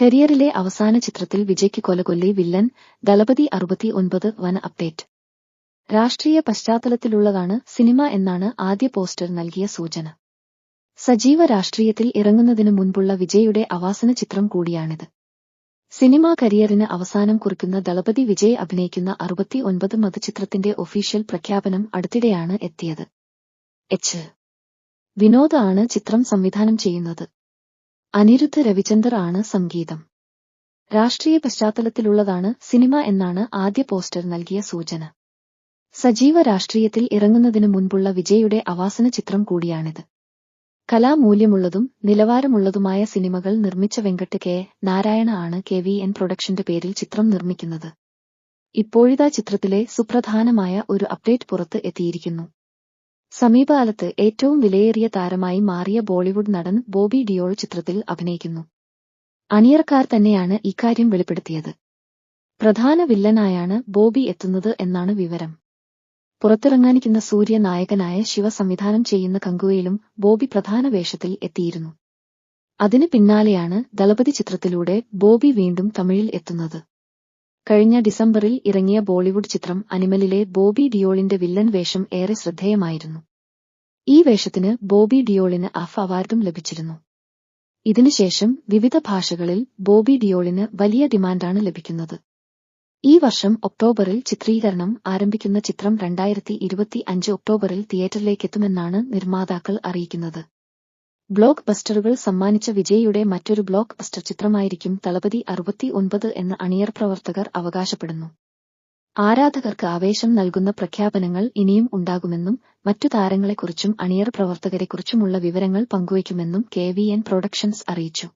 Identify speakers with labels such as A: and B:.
A: കരിയറിലെ അവസാന ചിത്രത്തിൽ വിജയ്ക്ക് കൊലകൊല്ലി വില്ലൻ ദളപതി അറുപത്തി ഒൻപത് വന അപ്ഡേറ്റ്. രാഷ്ട്രീയ പശ്ചാത്തലത്തിലുള്ളതാണ് സിനിമ എന്നാണ് ആദ്യ പോസ്റ്റർ നൽകിയ സൂചന. സജീവ രാഷ്ട്രീയത്തിൽ ഇറങ്ങുന്നതിനു മുൻപുള്ള വിജയുടെ അവാസന ചിത്രം കൂടിയാണിത്. സിനിമാ കരിയറിന് അവസാനം കുറിക്കുന്ന ദളപതി വിജയ് അഭിനയിക്കുന്ന അറുപത്തി ഒൻപത് മതചിത്രത്തിന്റെ ഒഫീഷ്യൽ പ്രഖ്യാപനം അടുത്തിടെയാണ് എത്തിയത്. എച്ച്. വിനോദ് ആണ് ചിത്രം സംവിധാനം ചെയ്യുന്നത്. അനിരുദ്ധ രവിചന്ദർ ആണ് സംഗീതം. രാഷ്ട്രീയ പശ്ചാത്തലത്തിലുള്ളതാണ് സിനിമ എന്നാണ് ആദ്യ പോസ്റ്റർ നൽകിയ സൂചന. സജീവ രാഷ്ട്രീയത്തിൽ ഇറങ്ങുന്നതിനു മുൻപുള്ള വിജയുടെ അവാസന ചിത്രം കൂടിയാണിത്. കലാമൂല്യമുള്ളതും നിലവാരമുള്ളതുമായ സിനിമകൾ നിർമ്മിച്ച വെങ്കട്ട് കെ. നാരായണ ആണ് കെ വി എൻ പ്രൊഡക്ഷന്റെ പേരിൽ ചിത്രം നിർമ്മിക്കുന്നത്. ഇപ്പോഴിതാ ചിത്രത്തിലെ സുപ്രധാനമായ ഒരു അപ്ഡേറ്റ് പുറത്ത് എത്തിയിരിക്കുന്നു. സമീപകാലത്ത് ഏറ്റവും വിലയേറിയ താരമായി മാറിയ ബോളിവുഡ് നടൻ ബോബി ഡിയോൾ ചിത്രത്തിൽ അഭിനയിക്കുന്നു. അണിയറക്കാർ തന്നെയാണ് ഇക്കാര്യം വെളിപ്പെടുത്തിയത്. പ്രധാന വില്ലനായാണ് ബോബി എത്തുന്നത് എന്നാണ് വിവരം. പുറത്തിറങ്ങാനിക്കുന്ന സൂര്യ നായകനായ ശിവ സംവിധാനം ചെയ്യുന്ന കങ്കുവയിലും ബോബി പ്രധാന വേഷത്തിൽ എത്തിയിരുന്നു. അതിനു പിന്നാലെയാണ് ദളപതി ചിത്രത്തിലൂടെ ബോബി വീണ്ടും തമിഴിൽ എത്തുന്നത്. കഴിഞ്ഞ ഡിസംബറിൽ ഇറങ്ങിയ ബോളിവുഡ് ചിത്രം അനിമലിലെ ബോബി ഡിയോളിന്റെ വില്ലൻ വേഷം ഏറെ ശ്രദ്ധേയമായിരുന്നു. ഈ വേഷത്തിന് ബോബി ഡിയോളിന് അഫ് അവാർഡും ലഭിച്ചിരുന്നു. ഇതിനുശേഷം വിവിധ ഭാഷകളിൽ ബോബി ഡിയോളിന് വലിയ ഡിമാൻഡാണ് ലഭിക്കുന്നത്. ഈ വർഷം ഒക്ടോബറിൽ ചിത്രീകരണം ആരംഭിക്കുന്ന ചിത്രം രണ്ടായിരത്തി ഇരുപത്തി അഞ്ച് ഒക്ടോബറിൽ തിയേറ്ററിലേക്കെത്തുമെന്നാണ് നിർമ്മാതാക്കൾ അറിയിക്കുന്നത്. ബ്ലോക്ക് ബസ്റ്ററുകൾ സമ്മാനിച്ച വിജയിയുടെ മറ്റൊരു ബ്ലോക്ക് ബസ്റ്റർ ചിത്രമായിരിക്കും തളപതി അറുപത്തി ഒൻപത് എന്ന് അണിയർ പ്രവർത്തകർ അവകാശപ്പെടുന്നു. ആരാധകർക്ക് ആവേശം നൽകുന്ന പ്രഖ്യാപനങ്ങൾ ഇനിയും ഉണ്ടാകുമെന്നും മറ്റു താരങ്ങളെക്കുറിച്ചും അണിയർ പ്രവർത്തകരെക്കുറിച്ചുമുള്ള വിവരങ്ങൾ പങ്കുവയ്ക്കുമെന്നും കെ വി എൻ പ്രൊഡക്ഷൻസ് അറിയിച്ചു.